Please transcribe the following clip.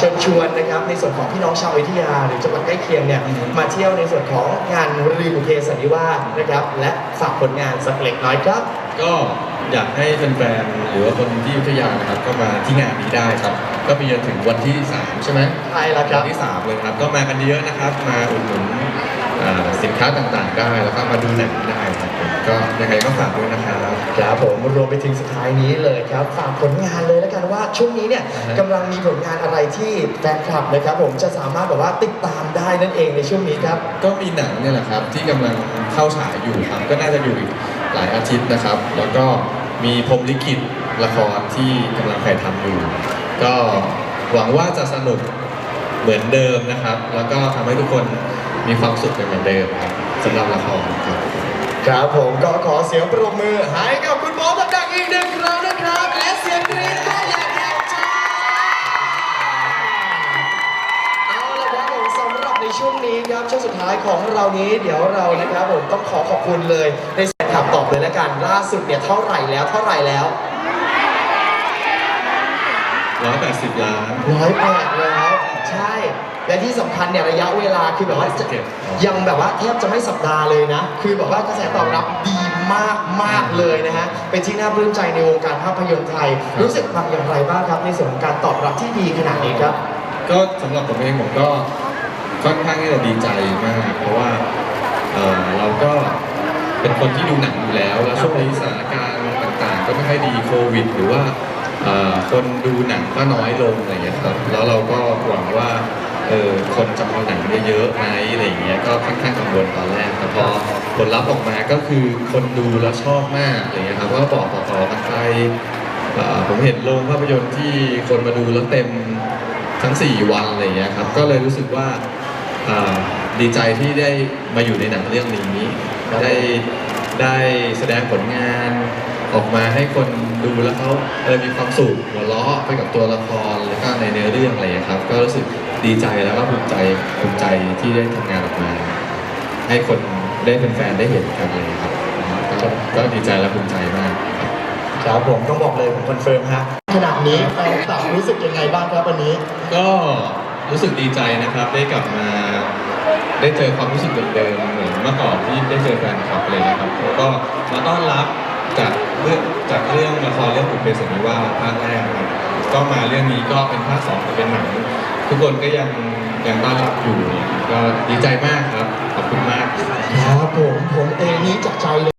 เชิญชวนนะครับในส่วนของพี่น้องชาวอยุธยา หรือจังหวัดใกล้เคียงเนี่ยมาเที่ยวในส่วนของงานรีบุเพสันนิวาสนะครับและฝากผลงานสักเล็กน้อยครับ ก็อยากให้แฟนๆหรือว่าคนที่อยุธยานะครับก็มาที่งานนี้ได้ครับ ก็ไปจนถึงวันที่ 3 ใช่ไหมใช่แล้วครับวันที่ 3 เลยครับ ก็มากันเยอะนะครับ มาอุดหนุนอ่า สินค้าต่างๆ ได้ แล้วก็มาดูหนังได้ครับผมก็ยังไงก็ฝากด้วยนะครับ ครับผมรวมไปถึงสุดท้ายนี้เลยครับ ฝากผลงานเลยแล้วกันว่าช่วงนี้เนี่ยอ่าฮะ กำลังมีผลงานอะไรที่แฟนคลับนะครับ ผมจะสามารถแบบว่าติดตามได้นั่นเองในช่วงนี้ครับ ก็มีหนังเนี่ยแหละครับที่กำลังเข้าฉายอยู่ครับ ก็น่าจะอยู่อีกหลายอาทิตย์นะครับ แล้วก็มีพรหมลิขิตละครที่กำลังถ่ายทำอยู่ ก็หวังว่าจะสนุกเหมือนเดิมนะครับ แล้วก็ทำให้ทุกคน มีความสุขกันเหมือนเดิมครับสำหรับละครครับครับผมก็ขอเสียงปรบมือให้กับคุณโบ๊ทดังๆอีกหนึ่งครั้งนะครับ และเสียงกรี๊ดก็อย่างแรงจ้าเอาละครับผมสำหรับในช่วงนี้ครับช่วงสุดท้ายของเรานี้เดี๋ยวเรานะครับผมต้องขอขอบคุณเลยในแฟนคลับตอบเลยละกันล่าสุดเนี่ยเท่าไหร่แล้วเท่าไหร่แล้ว180ล้านร้อยแปดแล้วใช่และที่ สำคัญเนี่ยระยะเวลาคือแบบว่าจะ117ยังแบบว่าแทบจะไม่สัปดาห์เลยนะ คือแบบว่ากระแสตอบรับดีมากมากๆเลยนะฮะเป็นที่น่าปลื้มใจในวงการภาพยนตร์ไทย รู้สึกบ้างอย่างไรบ้างครับในส่วนของการตอบรับที่ดีขนาดนี้ครับ ก็สำหรับผมเองผมก็ค่อนข้างที่จะดีใจมาก เพราะว่าเอ่อเราก็เป็นคนที่ดูหนังอยู่แล้วแล้วช่วงนี้สถานการณ์ต่างๆ ก็ไม่ค่อยดีโควิด หรือว่าเอ่อคนดูหนังก็น้อยลงอะไรอย่างเงี้ยครับแล้วเราก็หวังว่า เออคนจะมาหนังเยอะๆไหมอะไรอย่างเงี้ยก็ค่อนข้างกังวลตอนแรกแต่พอผลลัพธ์ออกมาก็คือคนดูแล้วชอบมากอะไรเงี้ยครับก็บอกต่อๆกันไปเอ่อผมเห็นโรงภาพยนตร์ที่คนมาดูแล้วเต็มทั้ง 4 วันอะไรอย่างเงี้ยครับก็เลยรู้สึกว่าดีใจที่ได้มาอยู่ในหนังเรื่องนี้ได้ได้แสดงผลงานออกมาให้คนดูแล้วเขาเออมีความสุขหัวเราะไปกับตัวละครแล้วก็ในเนื้อเรื่องอะไรอย่างเงี้ยครับ ก็รู้สึก ดีใจแล้วก็ภูมิใจภูมิใจที่ได้ทำงานออกมา ให้คนได้เป็นแฟนๆได้เห็นกันเลยครับก็ก็ดีใจและภูมิใจมากครับครับผมต้องบอกเลยผมคอนเฟิร์มฮะขนาดนี้แฟนคลับรู้สึกยังไงบ้างครับวันนี้ ก็รู้สึกดีใจนะครับได้กลับมา ได้เจอความรู้สึกเดิมๆเหมือนเมื่อก่อนที่ได้เจอแฟนคลับเลยนะครับแล้วก็มาต้อนรับจากเรื่องจากเรื่องละครเรื่องบุพเพสันนิวาสภาคแรกครับก็มาเรื่องนี้ก็เป็นภาคสองเป็นหนัง ทุกคนก็ยังยังต้อนรับอยู่ก็ดีใจมากครับ ขอบคุณมาก ครับผมผมเองนี้จากใจเลย